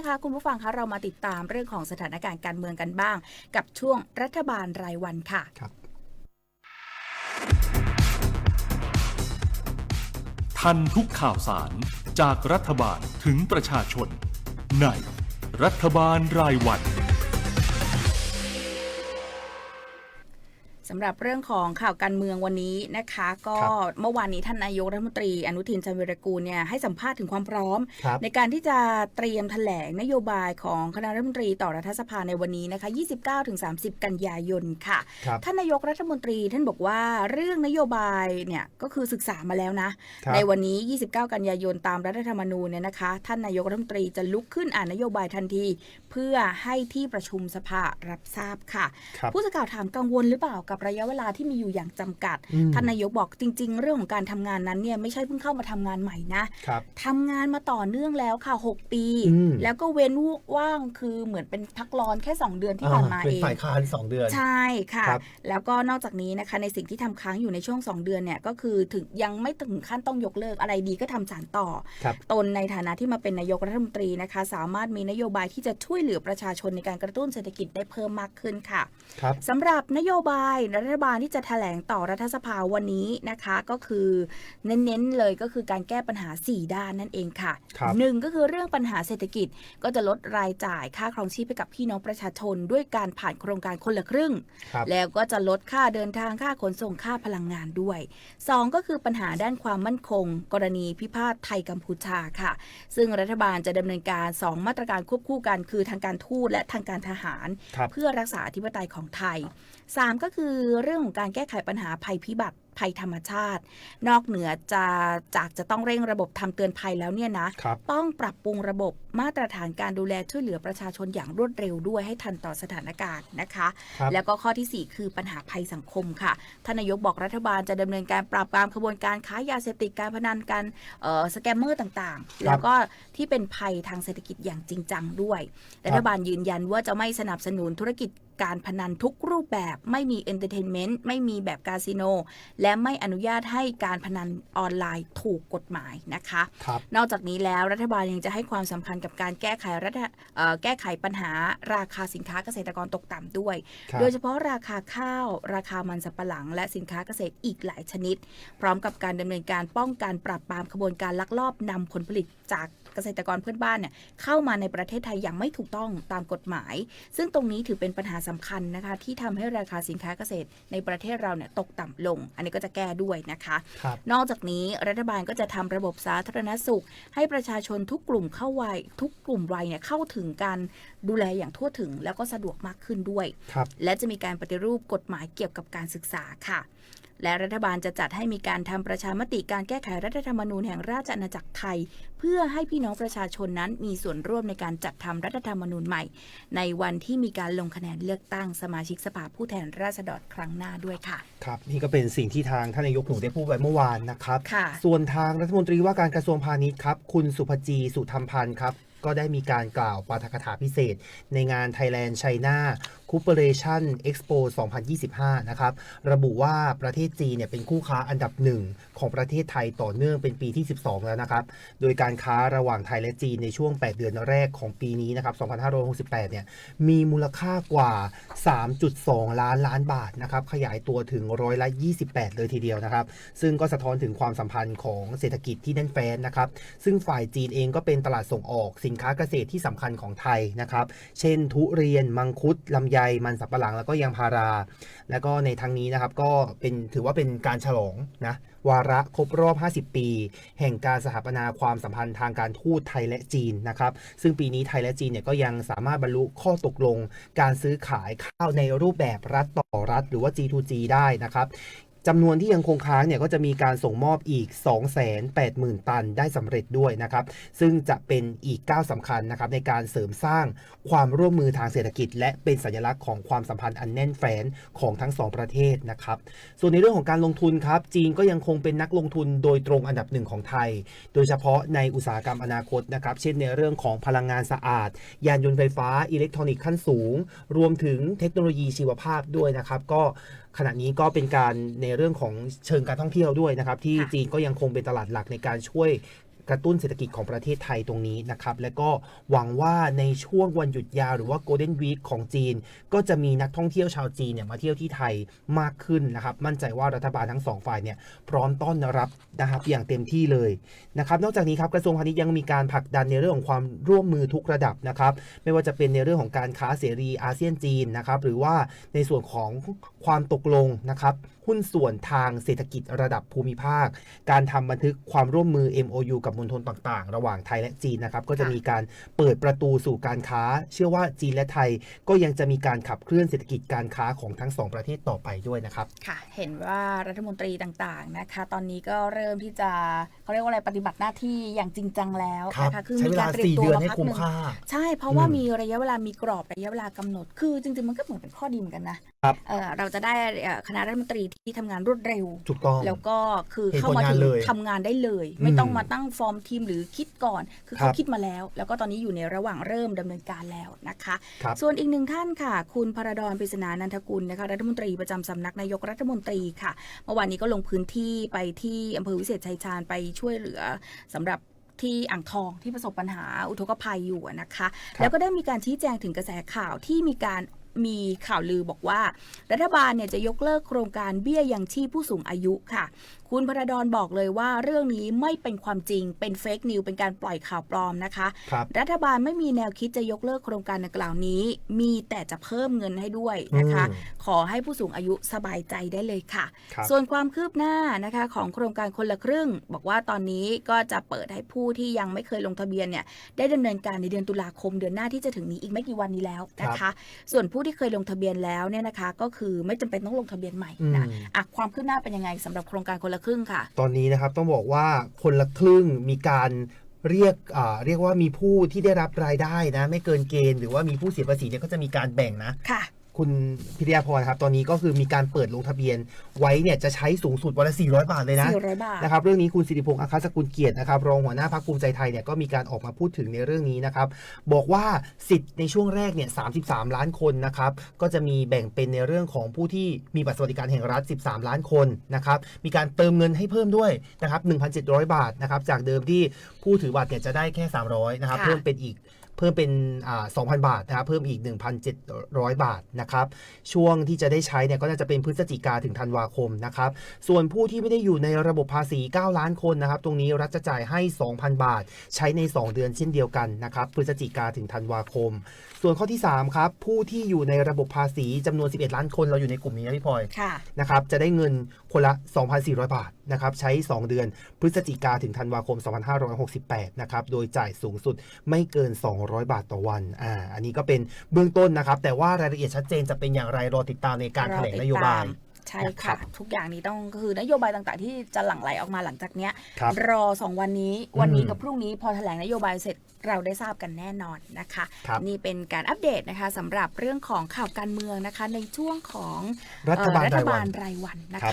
นะคะ คุณผู้ฟังคะเรามาติดตามเรื่องของสถานการณ์การเมืองกันบ้าง กับช่วงรัฐบาลรายวันค่ะครับทันทุกข่าวสารจากรัฐบาลถึงประชาชน ในรัฐบาลรายวัน สำหรับเรื่องของข่าวการเมืองวันนี้นะคะ ก็ครับเมื่อวานนี้ท่านนายกรัฐมนตรีอนุทินชาญวิรกูลเนี่ยให้สัมภาษณ์ถึงความพร้อมครับในการที่จะเตรียมแถลงนโยบายของคณะรัฐมนตรีต่อรัฐสภาในวันนี้นะคะ 29-30 กันยายนค่ะครับท่านนายกรัฐมนตรีท่านบอกว่าเรื่องนโยบายเนี่ยก็คือศึกษามาแล้วนะครับในวันนี้ 29 กันยายนตามรัฐธรรมนูญเนี่ยนะคะ ท่านนายกรัฐมนตรีจะลุกขึ้นอ่านนโยบายทันที เพื่อให้ที่ประชุมสภารับทราบค่ะครับผู้สื่อข่าวถามกังวลหรือเปล่ากับระยะเวลาที่มีอยู่อย่างจำกัดอืมท่านนายกบอกจริง ๆ เรื่องของการทำงานนั้นเนี่ยไม่ใช่เพิ่งเข้ามาทำงานใหม่นะครับทำงานมาต่อเนื่องแล้วค่ะ 6 ปีอืมแล้วก็เว้นว่างคือเหมือนเป็นพักร้อนแค่ 2 เดือนที่ผ่านมาเป็นเองฝ่ายค้านสองเดือน ใช่ค่ะครับแล้วก็นอกจากนี้นะคะในสิ่งที่ทำค้างอยู่ในช่วง 2 เดือนเนี่ยก็คือถึงยังไม่ถึงขั้นต้องยกเลิกอะไรดีก็ทำสารต่อครับตนในฐานะที่มาเป็นนายกรัฐมนตรีนะคะ สามารถมีนโยบายที่จะช่วยเหลือประชาชนในการกระตุ้นเศรษฐกิจได้เพิ่มมากขึ้นค่ะครับสำหรับนโยบายรัฐบาลที่จะแถลงต่อรัฐสภาวันนี้นะคะก็คือเน้นๆเลยก็คือการแก้ปัญหา 4 ด้านนั่นเองค่ะครับหนึ่งก็คือเรื่องปัญหาเศรษฐกิจก็จะลดรายจ่ายค่าครองชีพให้กับพี่น้องประชาชน ด้วยการผ่านโครงการคนละครึ่งครับแล้วก็จะลดค่าเดินทางค่าขนส่งค่าพลังงานด้วย 2 ก็คือปัญหาด้านความมั่นคง กรณีพิพาทไทยกัมพูชาค่ะ ซึ่งรัฐบาลจะดำเนินการ 2 มาตรการควบคู่กัน คือทางการทูตและทางการทหารครับเพื่อรักษาอธิปไตยของไทย 3 ก็คือือเรื่องของการแก้ไขปัญหาภัยพิบัติภัยธรรมชาติ นอกเหนือจะจากจะต้องเร่งระบบทำเตือนภัยแล้วเนี่ยนะครับต้องปรับปรุงระบบมาตรฐานการดูแลช่วยเหลือประชาชนอย่างรวดเร็วด้วยให้ทันต่อสถานการณ์นะคะครับแล้วก็ข้อทีสี่ 4 คือปัญหาภัยสังคมค่ะท่านนายกบอกรัฐบาลจะดำเนินการปราบปรามขบวนการค้ายาเสพติดการพนันการเอ่อสแกมเมอร์ต่างๆ แล้วก็ที่เป็นภัยทางเศรษฐกิจอย่างจริงจังด้วยรัฐบาลยืนยันว่าจะไม่สนับสนุนธุรกิจการพนันทุกรูปแบบไม่มีเอนเตอร์เทนเมนต์ไม่มีแบบคาสิโนและไม่อนุญาตให้การพนันออนไลน์ถูกกฎหมายนะคะครับนอกจากนี้แล้วรัฐบาลยังจะให้ความสำคัญกับการแก้ไขรัฐเอ่อแก้ไขปัญหาราคาสินค้าเกษตรกรตกต่ำด้วยครับโดยเฉพาะราคาข้าว ราคามันสำปะหลัง และสินค้าเกษตรอีกหลายชนิด พร้อมกับการดำเนินการป้องกันปราบปรามขบวนการลักลอบนำผลผลิตจากเกษตรกรเพื่อนบ้านเนี่ยเข้ามาในประเทศไทยอย่างไม่ถูกต้องตามกฎหมาย ซึ่งตรงนี้ถือเป็นปัญหาสำคัญนะคะที่ทำให้ราคาสินค้าเกษตรในประเทศเราเนี่ยตกต่ำลง อันนี้ก็จะแก้ด้วยนะคะครับนอกจากนี้รัฐบาลก็จะทำระบบสาธารณสุข ให้ประชาชนทุกกลุ่มเข้าวัยทุกกลุ่มวัยเนี่ยเข้าถึงการดูแลอย่างทั่วถึงแล้วก็สะดวกมากขึ้นด้วยครับและจะมีการปฏิรูปกฎหมายเกี่ยวกับการศึกษาค่ะและรัฐบาลจะจัดให้มีการทำประชามติการแก้ไขรัฐธรรมนูญแห่งราชอาณาจักรไทย เพื่อให้พี่น้องประชาชนนั้นมีส่วนร่วมในการจัดทำรัฐธรรมนูญใหม่ ในวันที่มีการลงคะแนนเลือกตั้งสมาชิกสภาผู้แทนราษฎรครั้งหน้าด้วยค่ะ ครับ นี่ก็เป็นสิ่งที่ทางท่านนายกหนูได้พูดไปเมื่อวานนะครับค่ะส่วนทางรัฐมนตรีว่าการกระทรวงพาณิชย์ครับ คุณสุภจีสุธรรมพันธ์ครับ ก็ได้มีการกล่าวปาฐกถาพิเศษ ในงาน Thailand China Cooperation Expo 2025 นะครับ ระบุว่าประเทศจีนเนี่ยเป็นคู่ค้าอันดับหนึ่งของประเทศไทยต่อเนื่องเป็นปีที่ 12 แล้วนะครับ โดยการค้าระหว่างไทยและจีนในช่วง 8 เดือนแรกของปีนี้นะครับ 2568 เนี่ย มีมูลค่ากว่า 3.2 ล้านล้านบาทนะครับ ขยายตัวถึงร้อยละ 28 เลยทีเดียวนะครับ ซึ่งก็สะท้อนถึงความสัมพันธ์ของเศรษฐกิจที่แน่นแฟ้นนะครับ ซึ่งฝ่ายจีนเองก็เป็นตลาดส่งออกสิินค้าเกษตรที่สำคัญของไทยนะครับ เช่น ทุเรียน มังคุดลำไย มันสับปะหลัง แล้วก็ยางพารา แล้วก็ในทางนี้นะครับก็เป็นถือว่าเป็นการฉลองนะวาระครบรอบ 50 ปี แห่งการสถาปนาความสัมพันธ์ทางการทูตไทยและจีนนะครับ ซึ่งปีนี้ไทยและจีนเนี่ยก็ยังสามารถบรรลุข้อตกลง การซื้อขายข้าวในรูปแบบรัฐต่อรัฐ หรือว่า G2G ได้นะครับ จำนวนที่ยังคงค้างเนี่ยก็จะมีการส่งมอบอีก 280,000 ตันได้สำเร็จด้วยนะครับ ซึ่งจะเป็นอีกก้าวสำคัญนะครับในการเสริมสร้างความร่วมมือทางเศรษฐกิจ และเป็นสัญลักษณ์ของความสัมพันธ์อันแน่นแฟ้นของทั้งสองประเทศนะครับ ส่วนในเรื่องของการลงทุนครับ จีนก็ยังคงเป็นนักลงทุนโดยตรงอันดับหนึ่งของไทย โดยเฉพาะในอุตสาหกรรมอนาคตนะครับ เช่นในเรื่องของพลังงานสะอาด ยานยนต์ไฟฟ้า อิเล็กทรอนิกส์ขั้นสูง รวมถึงเทคโนโลยีชีวภาพด้วยนะครับ ก็ขณะนี้ก็เป็นการในเรื่องของเชิงการท่องเที่ยวด้วยนะครับ ที่ค่ะจีนก็ยังคงเป็นตลาดหลักในการช่วย กระตุ้นเศรษฐกิจของประเทศไทยตรงนี้นะครับ และก็หวังว่าในช่วงวันหยุดยาวหรือว่า Golden Week ของจีน ก็จะมีนักท่องเที่ยวชาวจีนเนี่ยมาเที่ยวที่ไทยมากขึ้นนะครับ มั่นใจว่ารัฐบาลทั้งสองฝ่ายเนี่ยพร้อมต้อนรับนะครับอย่างเต็มที่เลยนะครับ นอกจากนี้ครับกระทรวงพาณิชย์ยังมีการผลักดันในเรื่องของความร่วมมือทุกระดับนะครับไม่ว่าจะเป็นในเรื่องของการค้าเสรีอาเซียนจีนนะครับหรือว่าในส่วนของความตกลงนะครับ หุ้นส่วนทางเศรษฐกิจระดับภูมิภาค การทำบันทึกความร่วมมือ MOU กับมณฑลต่างๆ ระหว่างไทยและจีนนะครับ ก็จะมีการเปิดประตูสู่การค้า เชื่อว่าจีนและไทยก็ยังจะมีการขับเคลื่อนเศรษฐกิจการค้าของทั้งสองประเทศต่อไปด้วยนะครับ ค่ะ เห็นว่ารัฐมนตรีต่างๆนะคะ ตอนนี้ก็เริ่มที่จะเขาเรียกว่าอะไรปฏิบัติหน้าที่อย่างจริงจังแล้วนะคะใช้เวลา4เดือนให้คุ้มค่าใช่ เพราะว่าอืมมีระยะเวลามีกรอบระยะเวลากำหนด คือจริงๆมันก็เหมือนเป็นข้อดีเหมือนกันนะครับเออเราจะได้เอ่อคณะรัฐมนตรีที่ทำงานรวดเร็ว ถูกต้อง แล้วก็คือเห็นเข้ามาผลงานถึงเลยทำงานได้เลยอืมไม่ต้องมาตั้งฟอร์มทีมหรือคิดก่อน คือครัเขาบคิดมาแล้ว แล้วก็ตอนนี้อยู่ในระหว่างเริ่มดำเนินการแล้วนะคะครับส่วนอีกหนึ่งท่านค่ะ คุณพระดอนปริศนานันทกุลนะคะรัฐมนตรีประจำสำนักนายกรัฐมนตรีค่ะ เมื่อวานนี้ก็ลงพื้นที่ไปที่อำเภอวิเศษชัยชาญไปช่วยเหลือสำหรับที่อ่างทองที่ประสบปัญหาอุทกภัยอยู่อะนะคะครับแล้วก็ได้มีการชี้แจงถึงกระแสข่าวที่มีการ มีข่าวลือบอกว่า รัฐบาลเนี่ยจะยกเลิกโครงการเบี้ยยังชีพผู้สูงอายุค่ะ คุณพระดอนบอกเลยว่าเรื่องนี้ไม่เป็นความจริงเป็นเฟกนิวเป็นการปล่อยข่าวปลอมนะคะครับรัฐบาลไม่มีแนวคิดจะยกเลิกโครงการดังกล่าวนี้ มีแต่จะเพิ่มเงินให้ด้วยนะคะอืมขอให้ผู้สูงอายุสบายใจได้เลยค่ะครับส่วนความคืบหน้านะคะของโครงการคนละครึ่ง บอกว่าตอนนี้ก็จะเปิดให้ผู้ที่ยังไม่เคยลงทะเบียนเนี่ยได้ดำเนินการในเดือนตุลาคมเดือนหน้าที่จะถึงนี้อีกไม่กี่วันนี้แล้วนะคะ ส่วนผู้ที่เคยลงทะเบียนแล้วเนี่ยนะคะ ก็คือไม่จำเป็นต้องลงทะเบียนใหม่นะอืมอะความคืบหน้าเป็นยังไงสำหรับโครงการคนละครึ่งค่ะ ตอนนี้นะครับต้องบอกว่าคนละครึ่งมีการเรียกอ่าเรียกว่ามีผู้ที่ได้รับรายได้นะ ไม่เกินเกณฑ์หรือว่ามีผู้เสียภาษีเนี่ยก็จะมีการแบ่งนะ ค่ะคุณพิทยาพรครับ ตอนนี้ก็คือมีการเปิดลงทะเบียน ไว้เนี่ยจะใช้สูงสุดวันละ 400 บาทเลยนะ400บาทนะครับ เรื่องนี้คุณสิริพงษ์อาคาสกุลเกียรตินะครับ รองหัวหน้าพักภูมิใจไทยเนี่ยก็มีการออกมาพูดถึงในเรื่องนี้นะครับ บอกว่าสิทธิ์ในช่วงแรกเนี่ย 33 ล้านคนนะครับ ก็จะมีแบ่งเป็นในเรื่องของผู้ที่มีบัตรสวัสดิการแห่งรัฐ 13 ล้านคนนะครับ มีการเติมเงินให้เพิ่มด้วยนะครับ 1,700 บาทนะครับ จากเดิมที่ผู้ถือบัตรเนี่ยจะได้แค่ 300 นะครับค่ะเพิ่มเป็นอีก เพิ่มเป็นอ่า2,000 บาทนะครับเพิ่มอีก 1,700 บาทนะครับช่วงที่จะได้ใช้เนี่ยก็น่าจะเป็นพฤศจิกาถึงธันวาคมนะครับส่วนผู้ที่ไม่ได้อยู่ในระบบภาษี 9 ล้านคนนะครับตรงนี้รัฐจะจ่ายให้ 2,000 บาท ใช้ใน 2 เดือนเช่นเดียวกันนะครับพฤศจิกาถึงธันวาคม ส่วนข้อที่3ครับผู้ที่อยู่ในระบบภาษีจำนวน 11 ล้านคนเราอยู่ในกลุ่มนี้นะพี่พลอยค่ะนะครับจะได้เงินคนละ 2,400 บาทนะครับใช้ 2 เดือนพฤศจิกาถึงธันวาคม 2568 นะครับโดยจ่ายสูงสุดไม่เกิน 200 บาทต่อวันอ่าอันนี้ก็เป็นเบื้องต้นนะครับ แต่ว่ารายละเอียดชัดเจนจะเป็นอย่างไรรอติดตามในการแถลงนโยบายใช่นะครัค่ะบทุกอย่างนี้ต้องก็คือนโยบายต่างๆ ที่จะหลั่งไหลออกมาหลังจากเนี้ยครับรอสองวันนี้วันนี้อืมกับพรุ่งนี้พอแถลงนโยบายเสร็จเราได้ทราบกันแน่นอนนะคะครับนี่เป็นการอัปเดตนะคะสำหรับเรื่องของข่าวการเมืองนะคะ ในช่วงของรัฐบาลเอ่อรัฐรายวับาลนรายวันนะครัคะบ